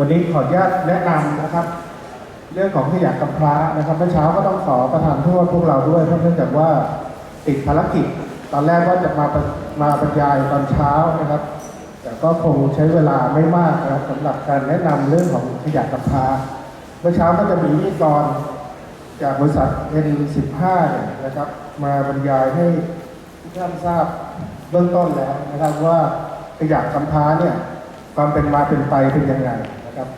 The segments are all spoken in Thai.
วันนี้ขออนุญาตแนะนำนะครับ เรื่องของขยะกำพร้านะครับเมื่อเช้าก็ต้องขอประทานโทษพวกเราด้วยเพราะเนื่องจากว่าติดภารกิจ ตอนแรกว่าจะมามาบรรยายตอนเช้านะครับ แต่ก็คงใช้เวลาไม่มากนะครับสำหรับการแนะนำเรื่องของขยะกำพร้าเมื่อเช้าก็จะมีนิกรจากบริษัท N15 เนี่ยนะครับ มาบรรยายให้ทุกท่านทราบเบื้องต้นแล้วนะครับว่าขยะกำพร้าเนี่ยความเป็นมาเป็นไปเป็นยังไง นะครับ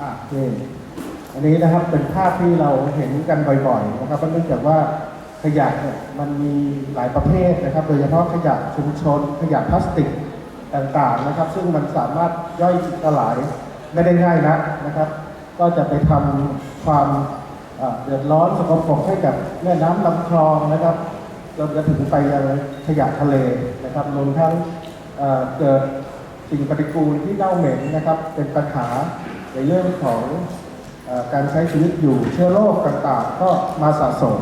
อะนี่อันนี้นะครับเป็นภาพที่เราเห็นกันบ่อยๆนะครับเพราะเนื่องจากว่าขยะเนี่ยมันมีหลายประเภทนะครับ โดยเฉพาะขยะชุมชน ขยะพลาสติกต่างๆนะครับ ซึ่งมันสามารถย่อยสลายไม่ได้ง่ายนักนะครับ ก็จะไปทำความเดือดร้อนสกปรกให้กับแม่น้ำลำคลองนะครับจนกระถึงไปยังขยะทะเลนะครับรวมทั้งเกิด สิ่งปฏิกูลที่เน่าเหม็นนะครับ เป็นปัญหาในเรื่องของอการใช้ชีวิตอยู่เชื้อโรคต่างๆ ก็มาสะสม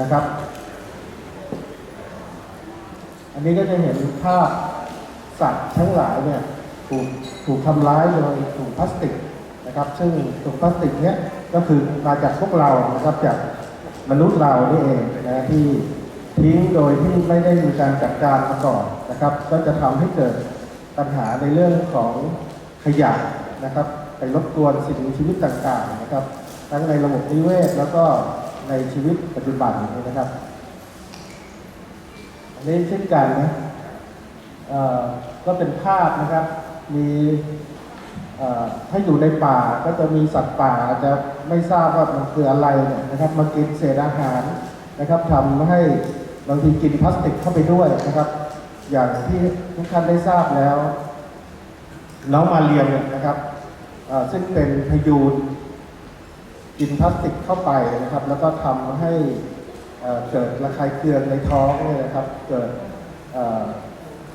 นะครับ อันนี้ก็จะเห็นภาพสัตว์ทั้งหลายเนี่ยถูกถูกทำร้ายโดยถุงพลาสติกนะครับ ซึ่งถุงพลาสติกเนี้ยก็คือมาจากพวกเรานะครับจากมนุษย์เรานี่เองนะที่ทิ้งโดยที่ไม่ได้มีการจัดการมาก่อนนะครับ ก็จะทำให้เกิด ปัญหาในเรื่องของขยะนะครับ ไปรบกวนสิ่งมีชีวิตต่างๆนะครับ ทั้งในระบบนิเวศแล้วก็ในชีวิตปัจจุบันนี้นะครับอันนี้เช่นกันนะก็เป็นภาพนะครับ มีถ้าอยู่ในป่าก็จะมีสัตว์ป่าอาจจะไม่ทราบว่ามันคืออะไรเนี่ยนะครับ มากินเศษอาหารนะครับทำให้บางทีกินพลาสติกเข้าไปด้วยนะครับ อย่างที่ทุกท่านได้ทราบแล้ว น้องมาเรียมนะครับซึ่งเป็นพยูนกินพลาสติกเข้าไปนะครับ แล้วก็ทำให้เกิดระคายเคืองในท้องเนี่ยนะครับ เกิด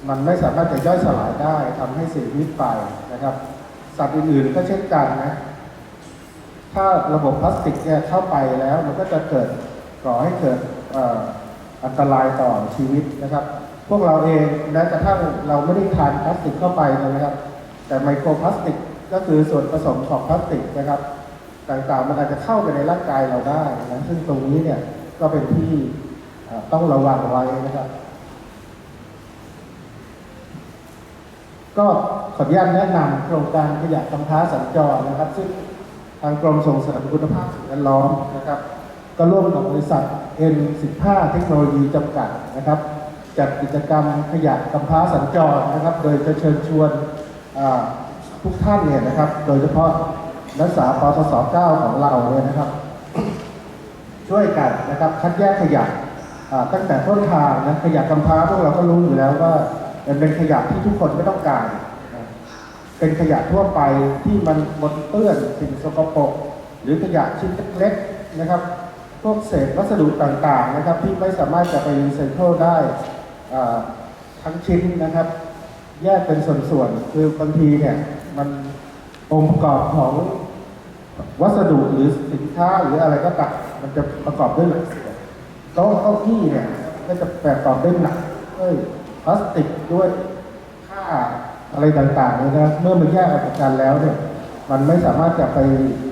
มันไม่สามารถจะย่อยสลายได้ทำให้เสียชีวิตไปนะครับ สัตว์อื่นๆก็เช่นกันนะถ้าระบบพลาสติกเนี่ยเข้าไปแล้ว มันก็จะเกิดก่อให้เกิดอันตรายต่อชีวิตนะครับ พวกเราเองแม้กระทั่งเราไม่ได้ทานพลาสติกเข้าไปนะครับ แต่ไมโครพลาสติกก็คือส่วนผสมของพลาสติกนะครับ ต่างๆมันอาจจะเข้าไปในร่างกายเราได้นะซึ่งตรงนี้เนี่ยก็เป็นที่ต้องระวังไว้นะครับ ก็ขออนุญาตแนะนำโครงการขยะกำพร้าสัญจรนะครับ ซึ่งทางกรมส่งเสริมคุณภาพสิ่งแวดล้อมนะครับ ก็ร่วมกับบริษัท N15 เทคโนโลยีจำกัดนะครับ จัดกิจกรรมขยะกำพร้าสัญจรนะครับ โดยจะเชิญชวนทุกท่านเนี่ยนะครับ โดยเฉพาะนักศึกษาปศ9ของเราเนี่ยนะครับ ช่วยกันนะครับคัดแยกขยะตั้งแต่ต้นทางนะขยะกำพร้าพวกเราก็รู้อยู่แล้วว่ามันเป็นขยะที่ทุกคนไม่ต้องการ เป็นขยะทั่วไปที่มันบนเปื้อนสิ่งสกปรกหรือขยะชิ้นเล็กๆนะครับ พวกเศษวัสดุต่างๆนะครับ ที่ไม่สามารถจะไปรีไซเคิลได้ ทั้งชิ้นนะครับ แยกเป็นส่วนๆ คือบางทีเนี่ยมันองค์ประกอบของวัสดุหรือสินค้าหรืออะไรก็ตามมันจะประกอบด้วยหลักส่วนโต๊ะเก้าอี้เนี่ยก็จะประกอบด้วยหนักด้วยพลาสติกด้วยผ้าอะไรต่างๆเนี่ยนะเมื่อมันแยกออกจากกันแล้วเนี่ยมันไม่สามารถจะไป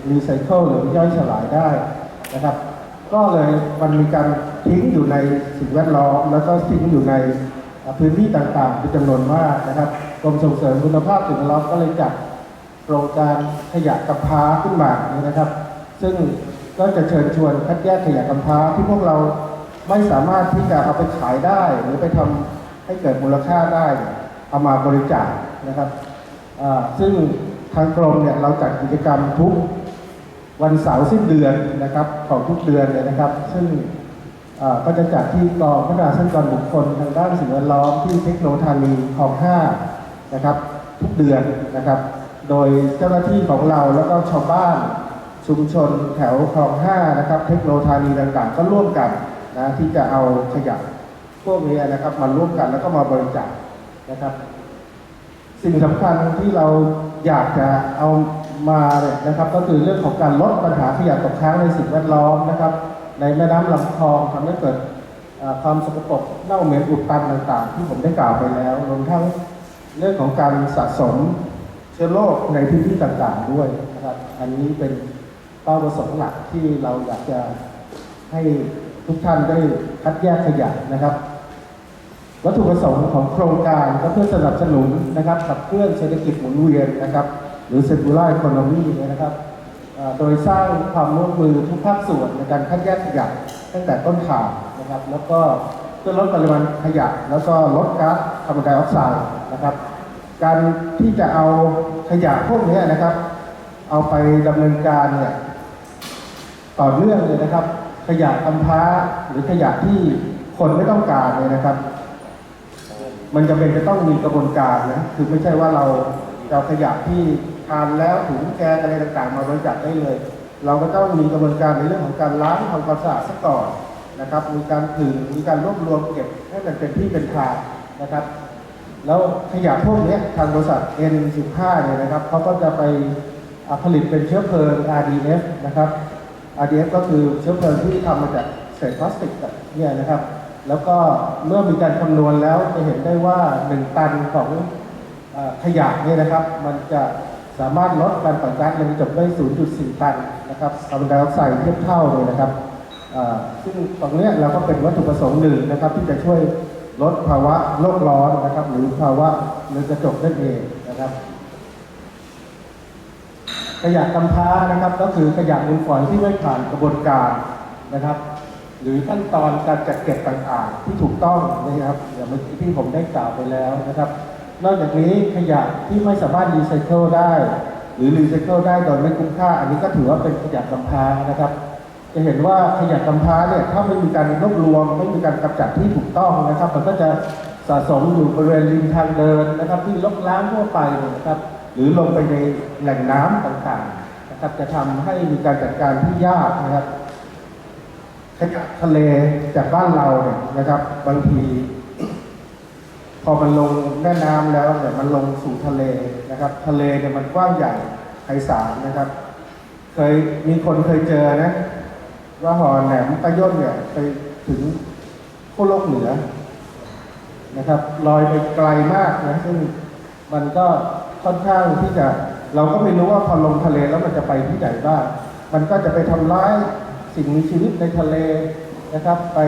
รีไซเคิลหรือย่อยสลายได้นะครับ ก็เลยมันมีการทิ้งอยู่ในสิ่งแวดล้อม แล้วก็ทิ้งอยู่ในพื้นที่ต่างๆเป็นจำนวนมากนะครับกรมส่งเสริมคุณภาพสิ่งแวดล้อมก็เลยจัดโครงการขยะกำพร้าขึ้นมานี่นะครับ ซึ่งก็จะเชิญชวนคัดแยกขยะกำพร้าที่พวกเราไม่สามารถที่จะเอาไปขายได้ หรือไปทำให้เกิดมูลค่าได้เอามาบริจาคนะครับซึ่งทางกรมเนี่ยเราจัดกิจกรรมทุก วันเสาร์สิ้นเดือนนะครับของทุกเดือนเลยนะครับ ซึ่งก็จะจัดที่กองพัฒนาทรัพยากรบุคคลทางด้านสิ่งแวดล้อมที่เทคโนโลยีคลองห้านะครับ ทุกเดือนนะครับ โดยเจ้าหน้าที่ของเราแล้วก็ชาวบ้านชุมชนแถวคลองห้านะครับ เทคโนโลยีต่างๆ ก็ร่วมกันนะที่จะเอาขยะพวกนี้นะครับมาร่วมกันแล้วก็มาบริจาคนะครับ สิ่งสำคัญที่เราอยากจะเอา มาเนี่ยนะครับก็คือเรื่องของการลดปัญหาขยะตกค้างในสิ่งแวดล้อมนะครับ ในแม่น้ำลำคลองทำให้เกิดความสกปรกเน่าเหม็นอุดตันต่าง ๆ ที่ผมได้กล่าวไปแล้วรวมทั้งเรื่องของการสะสมเชื้อโรคในพื้นที่ต่างๆด้วยนะครับ อันนี้เป็นเป้าประสงค์หลักที่เราอยากจะให้ทุกท่านได้คัดแยกขยะนะครับ วัตถุประสงค์ของโครงการก็เพื่อสนับสนุนนะครับขับเคลื่อนเศรษฐกิจหมุนเวียนนะครับ หรือ circular economy เนี่ยนะครับโดยสร้างความร่วมมือทุกภาคส่วนในการคัดแยกขยะตั้งแต่ต้นทางนะครับ แล้วก็เพื่อลดปริมาณขยะ แล้วก็ลดก๊าซคาร์บอนไดออกไซด์นะครับ การที่จะเอาขยะพวกนี้นะครับ เอาไปดำเนินการเนี่ยต่อเนื่องเลยนะครับ ขยะกำพร้าหรือขยะที่คนไม่ต้องการเนี่ยนะครับ มันจะเป็นจะต้องมีกระบวนการนะคือไม่ใช่ว่าเราเอาขยะที่ ทานแล้วถุงแกงอะไรต่างๆ มาบริจาคได้เลย เราก็ต้องมีกระบวนการในเรื่องของการล้างทำความสะอาดซะก่อนนะครับ มีการผึ่งมีการรวบรวมเก็บให้มันเป็นที่เป็นทางนะครับ แล้วขยะพวกนี้ทางบริษัท N15 เนี่ยนะครับเขาก็จะไปผลิตเป็นเชื้อเพลิง RDF นะครับ RDF ก็คือเชื้อเพลิงที่ทำมาจากเศษพลาสติกเนี่ยนะครับ แล้วก็เมื่อมีการคำนวณแล้วจะเห็นได้ว่า 1 ตันของอขยะเนี่ยนะครับ มันจะ สามารถลดการปล่อยก๊าซเรือนกระจกได้ 0.4 ตันนะครับคาร์บอนไดออกไซด์เทียบเท่าเลยนะครับซึ่งตรงนี้เราก็เป็นวัตถุประสงค์หนึ่งนะครับที่จะช่วยลดภาวะโลกร้อนนะครับ หรือภาวะเรือนกระจกนั่นเองนะครับขยะกำพร้านะครับ ก็คือขยะมูลฝอยที่ไม่ผ่านกระบวนการนะครับ หรือขั้นตอนการจัดเก็บต่างๆ ที่ถูกต้องนะครับอย่างเมื่อกี้ที่ผมได้กล่าวไปแล้วนะครับ นอกจากนี้ขยะที่ไม่สามารถรีไซเคิลได้ หรือรีไซเคิลได้โดยไม่คุ้มค่า อันนี้ก็ถือว่าเป็นขยะกำพร้านะครับ จะเห็นว่าขยะกำพร้าเนี่ยถ้าไม่มีการรวบรวม ไม่มีการกำจัดที่ถูกต้องนะครับ มันก็จะสะสมอยู่บริเวณริมทางเดินนะครับ ที่ลกล้างทั่วไปนะครับ หรือลงไปในแหล่งน้ำต่างๆนะครับ จะทำให้มีการจัดการที่ยากนะครับขยะทะเลจากบ้านเราเนี่ยนะครับ บางที อมันลงแม่น้ำแล้วเนี่ยมันลงสู่ทะเลนะครับ ทะเลเนี่ยมันกว้างใหญ่ไพศาลนะครับ เคยมีคนเคยเจอนะ ว่าหอแหลมตะย่นเนี่ยไปถึงขั้วโลกเหนือนะครับลอยไปไกลมากนะซึ่งมันก็ค่อนข้างที่จะเราก็ไม่รู้ว่าพอลงทะเลแล้วมันจะไปที่ไหนบ้าง มันก็จะไปทำร้ายสิ่งมีชีวิตในทะเลนะครับ ไป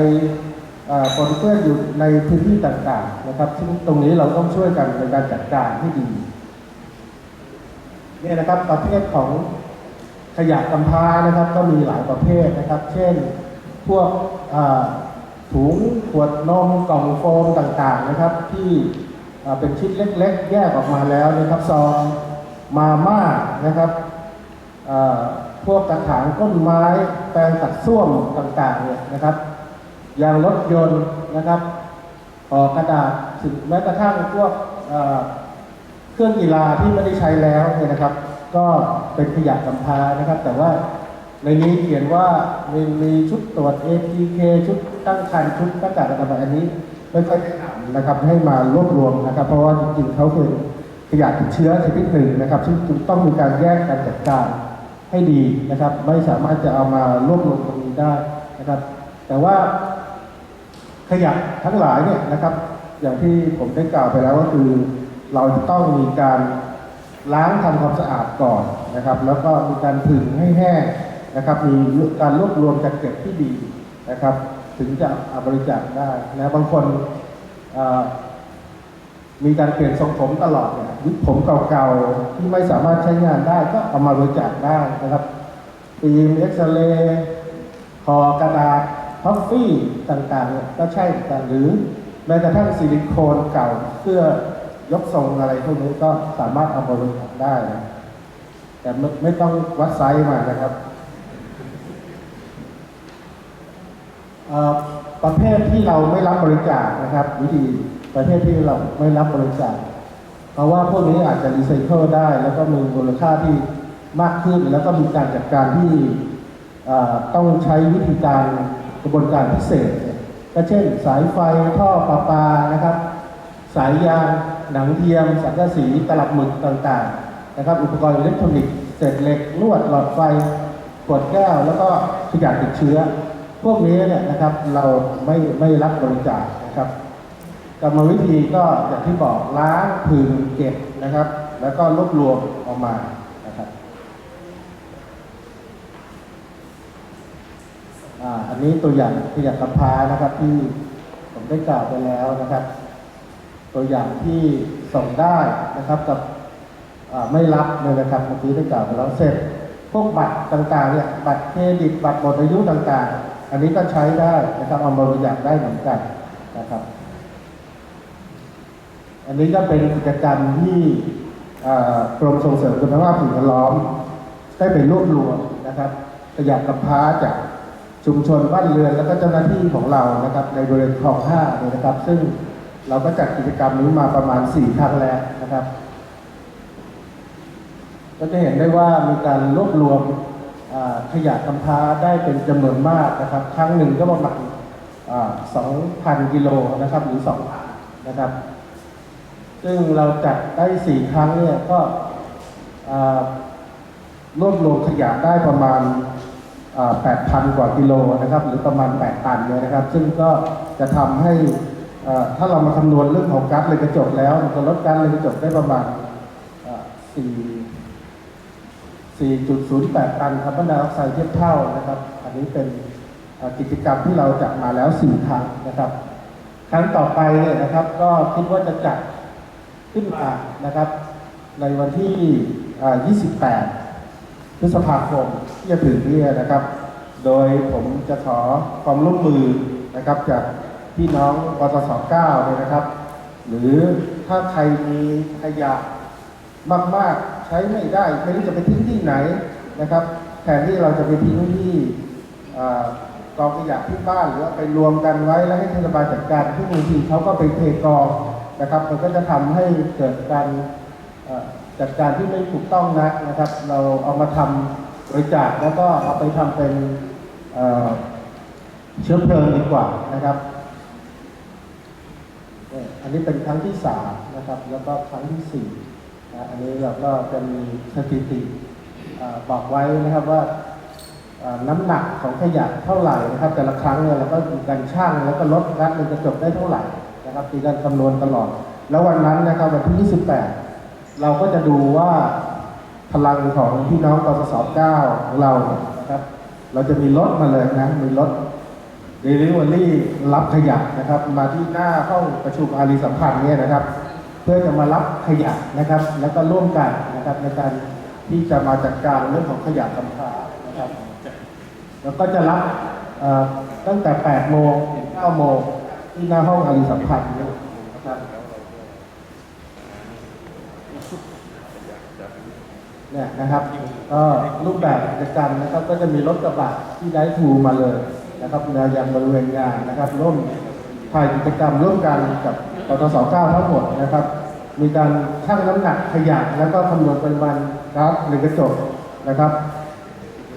ปนเปื้อนอยู่ในพื้นที่ต่างๆนะครับ ซึ่งตรงนี้เราต้องช่วยกันในการจัดการให้ดีเนี่ยนะครับประเภทของขยะกำพร้านะครับ ก็มีหลายประเภทนะครับ เช่นพวกถุงขวดนมกล่องโฟมต่างๆนะครับ ที่เป็นชิ้นเล็ก ๆ แยกออกมาแล้วนะครับซองมาม่านะครับพวกกระถางต้นไม้แปรงตัดส้วมต่างๆเนี่ยนะครับ ยางรถยนต์นะครับห่อกระดาษถึงแม้กระทั่งพวกเครื่องกีฬาที่ไม่ได้ใช้แล้วเนี่ยนะครับ ก็เป็นขยะกำพร้านะครับ แต่ว่าในนี้เขียนว่ามีมีชุดตรวจ ATK ชุดตั้งครรภ์ชุดหน้ากากอนามัยอันนี้ไม่ค่อยแนะนำนะครับ ให้มารวบรวมนะครับ เพราะว่าจริงๆเขาเป็นขยะติดเชื้อชนิดหนึ่งนะครับ ซึ่งต้องมีการแยกการจัดการให้ดีนะครับ ไม่สามารถจะเอามารวบรวมตรงนี้ได้นะครับ แต่ว่า ขยะทั้งหลายเนี่ยนะครับ อย่างที่ผมได้กล่าวไปแล้วก็คือ เราจะต้องมีการล้างทำความสะอาดก่อนนะครับ แล้วก็มีการผึ่งให้แห้งนะครับ มีการรวบรวมจัดเก็บที่ดีนะครับ ถึงจะเอาบริจาคได้นะบางคนมีการเปลี่ยนทรงผมตลอดเนี่ยวิกผมเก่าๆที่ไม่สามารถใช้งานได้ก็เอามาบริจาคได้นะครับฟิล์มเอ็กซเรย์คอกระดาษ ท็อฟฟี่ต่างๆเนี่ยก็ใช่เหมือนกันหรือแม้กระทั่งซิลิโคนเก่าเพื่อยกทรงอะไรพวกนี้ก็สามารถเอามาบริจาคได้นะแต่ไม่ต้องวัดไซส์มานะครับประเภทที่เราไม่รับบริจาคนะครับ วิธีประเภทที่เราไม่รับบริจาคเพราะว่าพวกนี้อาจจะรีไซเคิลได้ แล้วก็มีมูลค่าที่มากขึ้น แล้วก็มีการจัดการที่ต้องใช้วิธีการ กระบวนการพิเศษก็เช่น สายไฟท่อประปานะครับ สายยางหนังเทียม สังกะสีตลับหมึกต่างๆนะครับ อุปกรณ์อิเล็กทรอนิกส์เศษเหล็กลวดหลอดไฟขวดแก้ว แล้วก็ขยะติดเชื้อ พวกนี้เนี่ยนะครับเราไม่ไม่รับบริจาคนะครับกรรมวิธีก็อย่างที่บอกล้างผึ่งเก็บนะครับ แล้วก็รวบรวมออกมา อันนี้ตัวอย่างขยะกำพร้านะครับที่ผมได้กล่าวไปแล้วนะครับ ตัวอย่างที่ส่งได้นะครับกับไม่รับเลยนะครับเมื่อกี้ได้กล่าวไปแล้วเสร็จพวกบัตรต่างๆเนี่ยบัตรเครดิตบัตรหมดอายุต่างๆ อันนี้ก็ใช้ได้นะครับเอามาบริจาคได้เหมือนกันนะครับ อันนี้ก็เป็นกิจกรรมที่กรมส่งเสริมคุณภาพสิ่งแวดล้อม ได้ไปรวบรวมนะครับขยะกำพร้าจาก ชุมชนบ้านเรือนแล้วก็เจ้าหน้าที่ของเรานะครับ ในบริเวณคลองห้าเนี่ยนะครับ ซึ่งเราก็จัดกิจกรรมนี้มาประมาณสี่ครั้งแล้วนะครับ ก็จะเห็นได้ว่ามีการรวบรวมขยะกำพร้าได้เป็นจำนวนมากนะครับ ครั้งหนึ่งก็ประมาณสองพันกิโลนะครับหรือสองนะครับ ซึ่งเราจัดได้สี่ครั้งเนี่ยก็รวบรวมขยะได้ประมาณ แปดพันกว่ากิโลนะครับหรือประมาณแปดตันเนี่ยนะครับ ซึ่งก็จะทำให้ถ้าเรามาคำนวณเรื่องของก๊าซเรือนกระจกแล้วจะลดก๊าซเรือนกระจกได้ประมาณอ่าสี่4.08 ตันคาร์บอนไดออกไซด์เทียบเท่านะครับ อันนี้เป็นกิจกรรมที่เราจัดมาแล้ว 4 ครั้งนะครับ ครั้งต่อไปเนี่ยนะครับ ก็คิดว่าจะจัดขึ้นมานะครับ ในวันที่ 28 พฤษภาคมที่จะถึงนี้นะครับ โดยผมจะขอความร่วมมือนะครับจากพี่น้องปตส9เนี่ยนะครับ หรือถ้าใครมีขยะมากๆใช้ไม่ได้ไม่รู้จะไปทิ้งที่ไหนนะครับแทนที่เราจะไปทิ้งที่กองขยะที่บ้านหรือว่าไปรวมกันไว้แล้วให้เทศบาลจัดการที่บางทีเขาก็ไปเทกองนะครับ มันก็จะทำให้เกิดการ จัดการที่ไม่ถูกต้องนักนะครับ เราเอามาทำบริจาคแล้วก็เอาไปทำเป็นเเชื้อเพลิงดีกว่านะครับเนี่ยอันนี้เป็นครั้งที่สามนะครับ แล้วก็ครั้งที่สี่นะอันนี้เราก็จะมีสถิติบอกไว้นะครับว่าน้ำหนักของขยะเท่าไหร่นะครับ แต่ละครั้งเนี่ยเราก็มีการช่างแล้วก็ลดก๊าซเรือนกระจกได้เท่าไหร่นะครับมีการคำนวณตลอด แล้ววันนั้นนะครับวันที่ 28 เราก็จะดูว่าพลังของพี่น้องกสศ9ของเราเนี่ยนะครับ เราจะมีรถมาเลยนะ มีรถเดลิเวอรี่รับขยะนะครับ มาที่หน้าห้องประชุมอารีสัมพันธ์เนี่ยนะครับ เพื่อจะมารับขยะนะครับ แล้วก็ร่วมกันนะครับในการที่จะมาจัดการเรื่องของขยะกำพร้านะครับ แล้วก็จะรับตั้งแต่ 8 โมงถึง 9 โมงที่หน้าห้องอารีสัมพันธ์นะครับ เนี่ยนะครับก็รูปแบบกิจกรรมนะครับก็จะมีรถกระบะที่ได้ทูมาเลยนะครับมายังบริเวณงานนะครับร่วมถ่ายกิจกรรมร่วมกันกับปตส9ทั้งหมดนะครับ มีการชั่งน้ำหนักขยะแล้วก็คำนวณปริมาณก๊าซเรือนกระจกนะครับ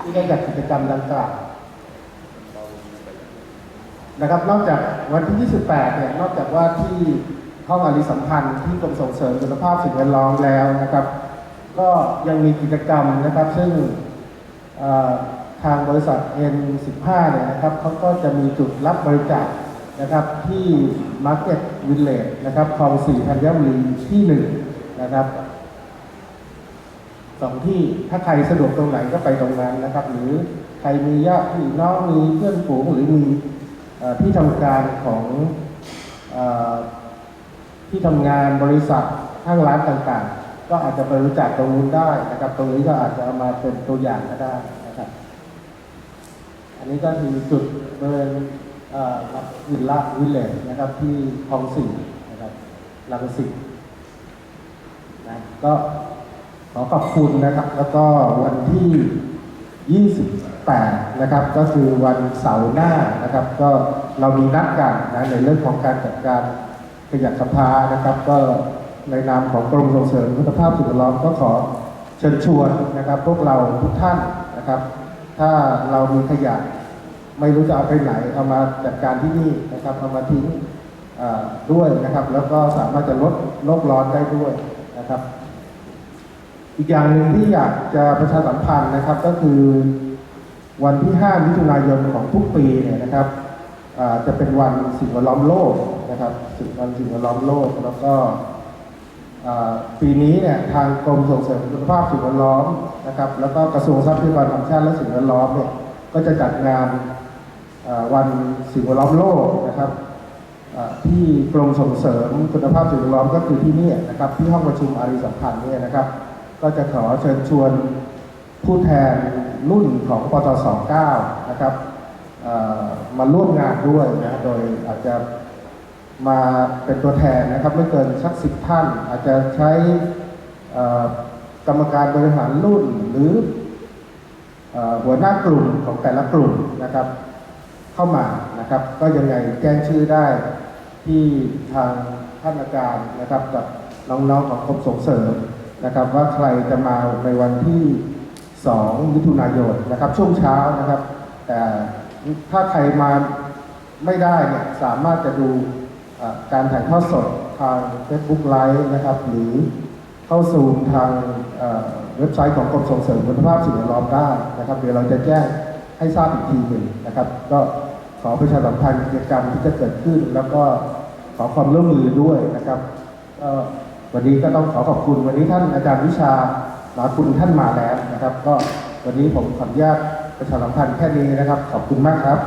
ที่ได้จัดกิจกรรมดังกล่าวนะครับ นอกจากวันที่ 28 เนี่ย นอกจากว่าที่ห้องอารีสัมพันธ์ที่กรมส่งเสริมคุณภาพสิ่งแวดล้อมแล้วนะครับ ก็ยังมีกิจกรรมนะครับ ซึ่งทางบริษัท N15 เนี่ยนะครับเขาก็จะมีจุดรับบริจาคนะครับที่ Market Village นะครับคลองสี่ธัญบุรีที่หนึ่งนะครับสองที่ถ้าใครสะดวกตรงไหนก็ไปตรงนั้นนะครับ หรือใครมีญาติพี่น้องมีเพื่อนฝูงหรือมีอที่ทำการของอที่ทำงานบริษัทห้างร้านต่างๆ ก็อาจจะไปรู้จักตรงนู้นได้นะครับ ตรงนี้ก็อาจจะเอามาเป็นตัวอย่างก็ได้นะครับ อันนี้ก็คือจุดบริเวณเอ่อวิลล่าวิลเลจนะครับ ที่คลองสี่นะครับลังสิตนะก็ขอขอบคุณนะครับ แล้วก็วันที่ 28 นะครับ ก็คือวันเสาร์หน้านะครับ ก็เรามีนัดกันนะในเรื่องของการจัดการขยะสภานะครับ ก็ ในนามของกรมส่งเสริมคุณภาพสิ่งแวดล้อมก็ขอเชิญชวนนะครับ พวกเราทุกท่านนะครับ ถ้าเรามีขยะไม่รู้จะเอาไปไหนเอามาจัดการที่นี่นะครับเอามาทิ้งด้วยนะครับ แล้วก็สามารถจะลดโลกร้อนได้ด้วยนะครับ อีกอย่างหนึ่งที่อยากจะประชาสัมพันธ์นะครับก็คือวันที่ 5 มิถุนายนของทุกปีเนี่ยนะครับจะเป็นวันสิ่งแวดล้อมโลกนะครับ วันสิ่งแวดล้อมโลกแล้วก็ ปีนี้เนี่ยทางกรมส่งเสริมคุณภาพสิ่งแวดล้อมนะครับแล้วก็กระทรวงทรัพยากรธรรมชาติและสิ่งแวดล้อมเนี่ยก็จะจัดงานวันสิ่งแวดล้อมโลกนะครับที่กรมส่งเสริมคุณภาพสิ่งแวดล้อมก็คือที่นี่นะครับที่ห้องประชุมอารีสัมพันธ์เนี่ยนะครับ ก็จะขอเชิญชวนผู้แทนรุ่นของปตส9นะครับมาร่วมงานด้วยนะโดยอาจจะ มาเป็นตัวแทนนะครับ ไม่เกินสักสิบท่าน อาจจะใช้กรรมการบริหารรุ่นหรืออหัวหน้ากลุ่มของแต่ละกลุ่มนะครับ เข้ามานะครับ ก็ยังไงแจ้งชื่อได้ที่ทางท่านอาจารย์นะครับกับน้องๆของกรมส่งเสริมนะครับ ว่าใครจะมาในวันที่ 2 มิถุนายนนะครับ ช่วงเช้านะครับ แต่ถ้าใครมาไม่ได้เนี่ยสามารถจะดู การถ่ายทอดสดทาง Facebook Live นะครับ หรือเข้าสู่ทางเว็บไซต์ของกรมส่งเสริมคุณภาพสิ่งแวดล้อมได้นะครับ เดี๋ยวเราจะแจ้งให้ทราบอีกทีหนึ่งนะครับ ก็ขอประชาสัมพันธ์กิจกรรมที่จะเกิดขึ้น แล้วก็ขอความร่วมมือด้วยนะครับวันนี้ก็ต้องขอขอบคุณ วันนี้ท่านอาจารย์วิชาหนาคุณท่านมาแล้วนะครับ ก็วันนี้ผมขออนุญาตประชาสัมพันธ์แค่นี้นะครับ ขอบคุณมากครับ